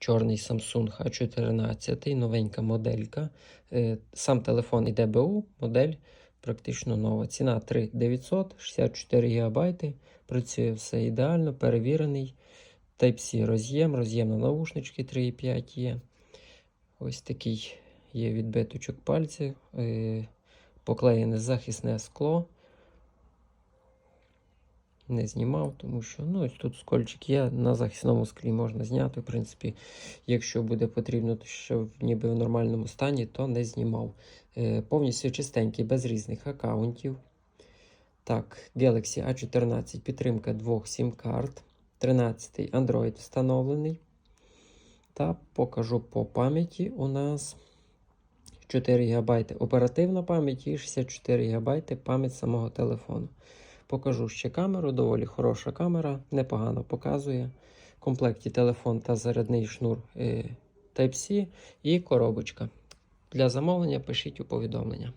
чорний Samsung A14, новенька моделька. Е, Сам телефон іде БУ, модель практично нова. Ціна 3900, 64 ГБ. Працює все ідеально, перевірений. Type-C роз'єм, роз'єм на наушнички 3,5 є. Ось такий є відбиточок пальців, е, поклеєне захисне скло. Не знімав, тому що ну, ось тут скольчик є, на захисному склі можна зняти. В принципі, якщо буде потрібно, що ніби в нормальному стані, то не знімав. Е, повністю чистенький, без різних аккаунтів. Так, Galaxy A14 підтримка двох сім-карт. 13 Android встановлений. Та покажу по пам'яті у нас 4 ГБ оперативна пам'ять і 64 ГБ пам'ять самого телефону. Покажу ще камеру, доволі хороша камера, непогано показує. В комплекті телефон та зарядний шнур е, Type-C і коробочка. Для замовлення пишіть у повідомлення.